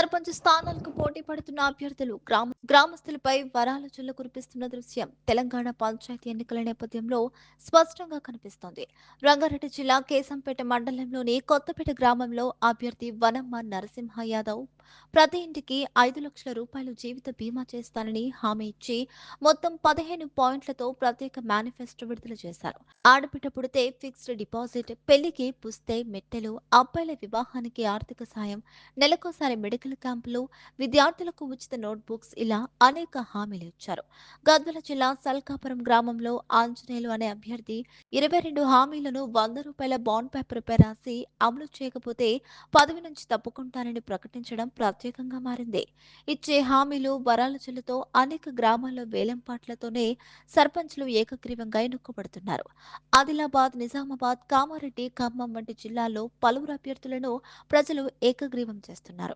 సర్పంచ్ స్థానాలకు పోటీ పడుతున్న అభ్యర్థులు గ్రామ గ్రామస్తులపై వరాల చుల్ల కురిపిస్తున్న దృశ్యం. తెలంగాణ పంచాయతీ ఎన్నికల నేపథ్యంలో స్పష్టంగా కనిపిస్తోంది. రంగారెడ్డి జిల్లా కేశంపేట మండలంలోని కొత్తపేట గ్రామంలో అభ్యర్థి వనమ్మ నరసింహ యాదవ్ ప్రతి ఇంటికి ఐదు లక్షల రూపాయలు జీవిత బీమా చేస్తానని హామీ ఇచ్చి మొత్తం పదిహేను పాయింట్లతో ప్రత్యేక మేనిఫెస్టో విడుదల చేశారు. ఆడబిడ్డ పుడితే ఫిక్స్డ్ డిపాజిట్ పెళ్ళికి పుస్తే మెట్టెలు అబ్బాయిల వివాహానికి ఆర్థిక సాయం నెలకోసారి మెడికల్ క్యాంపులు విద్యార్థులకు ఉచిత నోట్బుక్స్ ఇలా అనేక హామీలు ఇచ్చారు. గద్వాల జిల్లా సల్కాపురం గ్రామంలో ఆంజనేయులు అనే అభ్యర్థి ఇరవై రెండు హామీలను వంద రూపాయల బాండ్ పేపర్పై రాసి అమలు చేయకపోతే పదవి నుంచి తప్పుకుంటానని ప్రకటించడం ప్రత్యేకంగా మారింది. ఇచ్చే హామీలు వరాల చెల్లుతో అనేక గ్రామాల్లో వేలంపాట్లతోనే సర్పంచ్లు ఏకగ్రీవంగా ఎన్నుకోబడుతున్నారు ఆదిలాబాద్ నిజామాబాద్ కామారెడ్డి ఖమ్మం వంటి జిల్లాల్లో పలువురు అభ్యర్థులను ప్రజలు ఏకగ్రీవం చేస్తున్నారు.